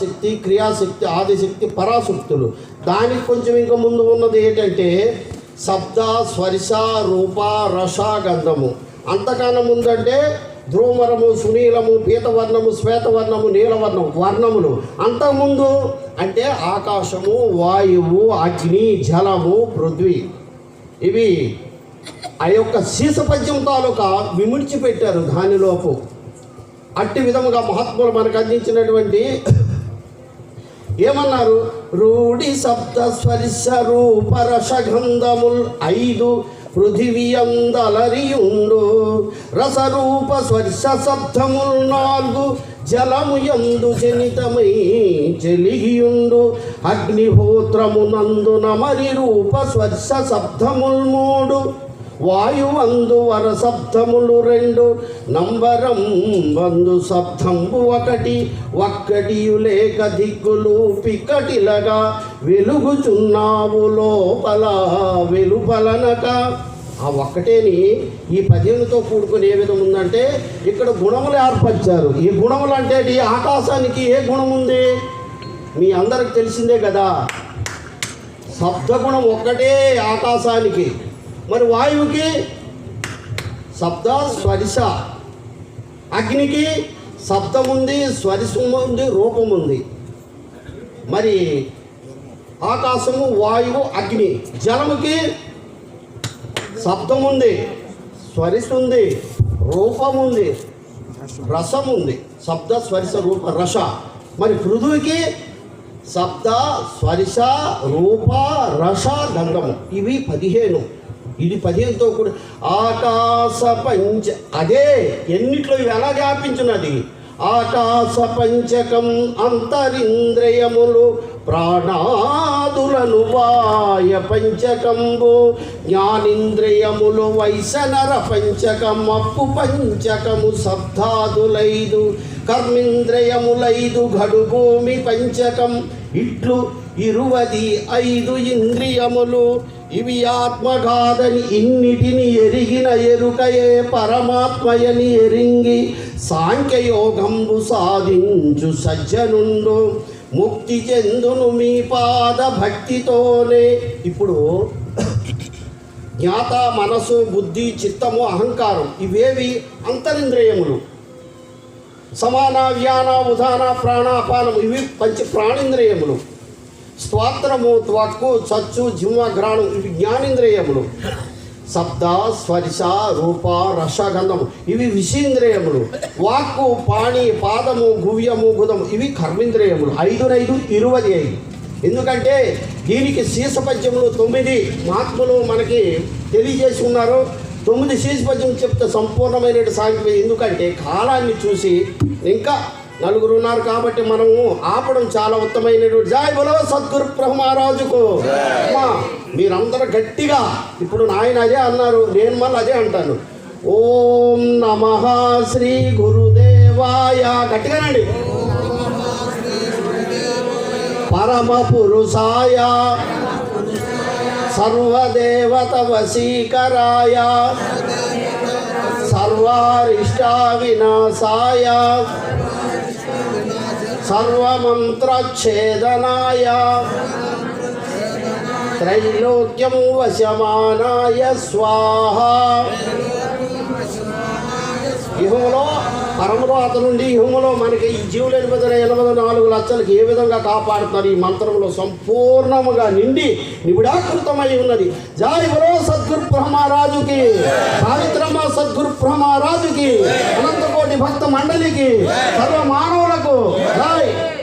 శక్తి క్రియాశక్తి ఆదిశక్తి పరాశక్తులు. దానికి కొంచెం ఇంకా ముందు ఉన్నది ఏంటంటే శబ్ద స్వరిశ రూప రస గంధము. అంతకన్నా ముందంటే ధ్రువమరము సునీలము పీతవర్ణము శ్వేతవర్ణము నీలవర్ణం వర్ణములు. అంతకుముందు అంటే ఆకాశము వాయువు అగ్ని జలము పృథ్వీ. ఇవి ఆ యొక్క శీసపద్యం తాలూకా విముడిచి పెట్టారు దానిలోపు. అట్టి విధముగా మహాత్ములు మనకు అందించినటువంటి ఏమన్నారు? రూఢి సప్త స్పర్శ రూపరసగంధముల్ ఐదు పృథివీయందలరియుండు రసరూప స్వర్శ శబ్దముల్ నాలుగు జలము యందు జనితమై చెలిగియుండు. అగ్నిహోత్రమునందున మరి రూప స్వర్శ శబ్దముల్ మూడు వాయువందు వర శబ్దములు రెండు నంబరం వందు శబ్దంబు ఒకటి. ఒక్కటియు లేక దిక్కులు పిక్కటిలగా వెలుగుచున్నావు లోపల వెలుపలనక. ఆ ఒక్కటేని ఈ పద్యంతో కూడుకుని ఏ విధం ఉందంటే ఇక్కడ గుణములు ఏర్పరిచారు. ఈ గుణములు అంటే ఈ ఆకాశానికి ఏ గుణం ఉంది? మీ అందరికి తెలిసిందే కదా. శబ్దగుణం ఒక్కటే ఆకాశానికి. మరి వాయువుకి శబ్ద స్వరిశ. అగ్నికి శబ్దం ఉంది స్వరిశం ఉంది రూపం ఉంది మరి ఆకాశము వాయువు అగ్ని. జలముకి శబ్దం ఉంది స్వరిశ ఉంది రూపం ఉంది రసం ఉంది శబ్ద స్వరిశ రూప రస. మరి పృథువుకి శబ్ద స్వరిశ రూప రస గంధము. ఇవి పదిహేను. ఇది పదిహేనుతో కూడా ఆకాశ పంచ అదే ఎన్నిట్లో ఇవి ఎలా వ్యాపించినది? ఆకాశ పంచకం అంతరింద్రియములు ప్రాణాదులను వాయ పంచకంబు జ్ఞానింద్రియములు వైసనర పంచకం అప్పు పంచకము శబ్దాదులైదు కర్మింద్రియములైదు గడు భూమి పంచకం ఇట్లు ఇరువది ఐదు ఇంద్రియములు. ఇవి ఆత్మగాదని ఇన్నిటిని ఎరిగిన ఎరుకయే పరమాత్మయని ఎరింగి సాంఖ్యయోగంబు సాధించు సజ్జనుండు. ముక్తి చెందును మీ పాద భక్తితోనే. ఇప్పుడు జ్ఞాత మనసు బుద్ధి చిత్తము అహంకారం ఇవేవి అంతరింద్రియములు. సమాన వ్యాన ఉదాన ప్రాణాపానం ఇవి పంచ ప్రాణేంద్రియములు. స్తోత్రము త్వక్కు చచ్చు జిమ్మ గ్రాణం ఇవి జ్ఞానేంద్రియములు. శబ్ద స్పర్శ రూప రసగంధము ఇవి విషేంద్రియములు. వాక్కు పాణి పాదము గువ్యము గుదము ఇవి కర్మేంద్రియములు. ఐదునైదు ఇరవై ఐదు. ఎందుకంటే దీనికి శీర్షపద్యములు తొమ్మిది మహాత్ములు మనకి తెలియజేసి ఉన్నారు. తొమ్మిది శీర్షపద్యం చెప్తే సంపూర్ణమైన సాగిపోయి ఎందుకంటే కాలాన్ని చూసి ఇంకా నలుగురు ఉన్నారు కాబట్టి మనము ఆపడం చాలా ఉత్తమైనటువంటి జాయ్ బలో సద్గురు బ్రహ్మరాజుకు అమ్మా మీరందరూ గట్టిగా ఇప్పుడు నాయన అదే అన్నారు నేను మళ్ళీ అదే అంటాను. ఓం నమ శ్రీ గురుదేవాయ. గట్టిగానండి. పరమ పురుషాయ. సర్వదేవత వశీకరాయ సర్వారిష్ట వినాశాయ. సర్వమంత్రఛేదనాయ త్రైలోక్యం వశమానాయ స్వాహ యుహంలో పరమరాత నుండి యుహంలో మనకి ఈ జీవుల ఎనిమిది ఎనభై నాలుగు లక్షలకు ఏ విధంగా కాపాడుతున్నారు? ఈ మంత్రంలో సంపూర్ణముగా నిండి నిబిడాకృతమై ఉన్నది. జాయ్ బలో సద్గురు బ్రహ్మరాజుకి సావిత్రమ్మ సద్గురు బ్రహ్మరాజుకి అనంతకోటి భక్త మండలికి సర్వ మానవులకు